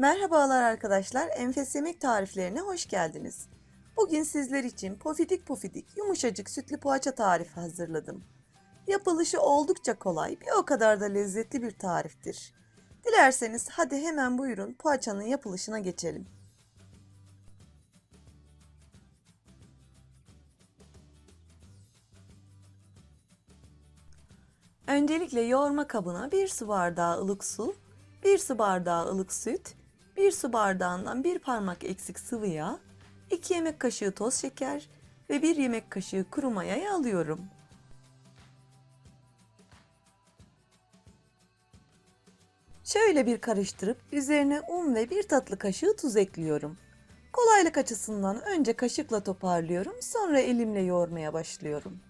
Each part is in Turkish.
Merhabalar arkadaşlar, Enfes Yemek tariflerine hoş geldiniz. Bugün sizler için pofidik pofidik yumuşacık sütlü poğaça tarifi hazırladım. Yapılışı oldukça kolay, bir o kadar da lezzetli bir tariftir. Dilerseniz hadi hemen buyurun poğaçanın yapılışına geçelim. Öncelikle yoğurma kabına 1 su bardağı ılık su, 1 su bardağı ılık süt, 1 su bardağından 1 parmak eksik sıvı yağ, 2 yemek kaşığı toz şeker ve 1 yemek kaşığı kuru mayayı alıyorum. Şöyle bir karıştırıp üzerine un ve 1 tatlı kaşığı tuz ekliyorum. Kolaylık açısından önce kaşıkla toparlıyorum, sonra elimle yoğurmaya başlıyorum.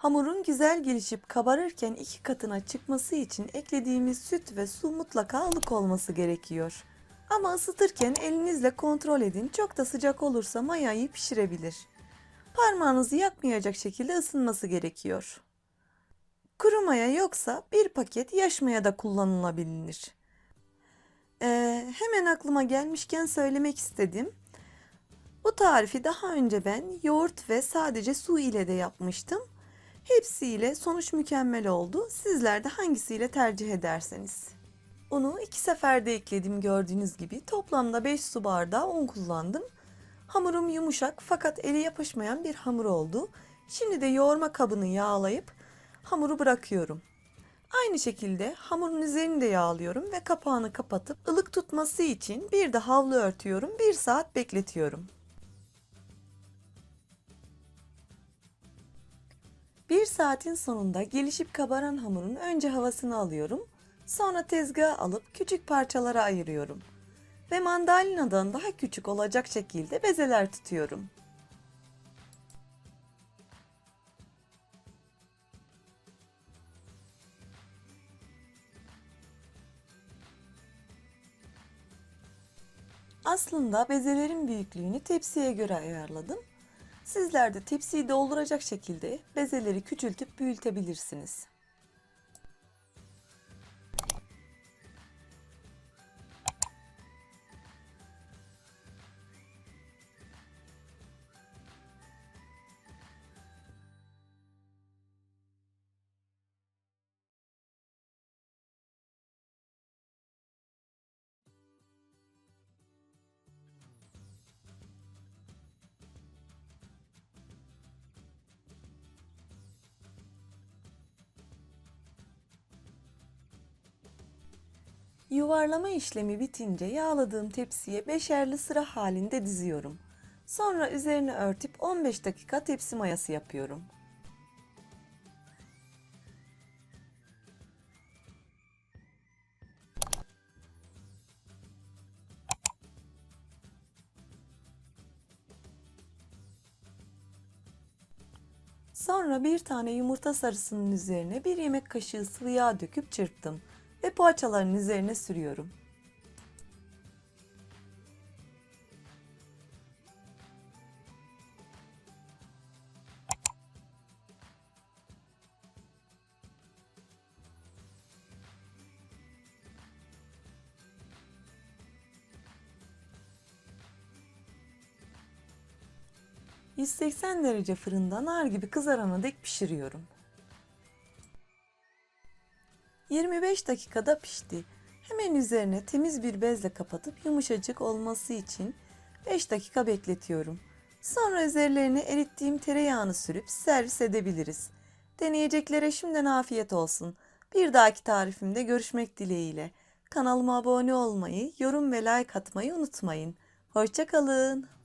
Hamurun güzel gelişip kabarırken iki katına çıkması için eklediğimiz süt ve su mutlaka ılık olması gerekiyor. Ama ısıtırken elinizle kontrol edin. Çok da sıcak olursa mayayı pişirebilir. Parmağınızı yakmayacak şekilde ısınması gerekiyor. Kuru maya yoksa bir paket yaş maya da kullanılabilir. Ee, hemen aklıma gelmişken söylemek istedim. Bu tarifi daha önce ben yoğurt ve sadece su ile de yapmıştım. Hepsiyle sonuç mükemmel oldu. Sizler de hangisiyle tercih ederseniz. Unu iki seferde ekledim gördüğünüz gibi. Toplamda 5 su bardağı un kullandım. Hamurum yumuşak fakat eli yapışmayan bir hamur oldu. Şimdi de yoğurma kabını yağlayıp hamuru bırakıyorum. Aynı şekilde hamurun üzerini de yağlıyorum ve kapağını kapatıp ılık tutması için bir de havlu örtüyorum. Bir saat bekletiyorum. Bir saatin sonunda gelişip kabaran hamurun önce havasını alıyorum. Sonra tezgaha alıp küçük parçalara ayırıyorum. Ve mandalinadan daha küçük olacak şekilde bezeler tutuyorum. Aslında bezelerin büyüklüğünü tepsiye göre ayarladım. Sizler de tepsiyi dolduracak şekilde bezeleri küçültüp büyütebilirsiniz. Yuvarlama işlemi bitince yağladığım tepsiye beşerli sıra halinde diziyorum. Sonra üzerine örtüp 15 dakika tepsi mayası yapıyorum. Sonra bir tane yumurta sarısının üzerine bir yemek kaşığı sıvı yağ döküp çırptım ve poğaçaların üzerine sürüyorum. ...180 derece fırında nar gibi kızarana dek pişiriyorum. 25 dakikada pişti. Hemen üzerine temiz bir bezle kapatıp yumuşacık olması için 5 dakika bekletiyorum. Sonra üzerlerine erittiğim tereyağını sürüp servis edebiliriz. Deneyeceklere şimdiden afiyet olsun. Bir dahaki tarifimde görüşmek dileğiyle. Kanalıma abone olmayı, yorum ve like atmayı unutmayın. Hoşçakalın.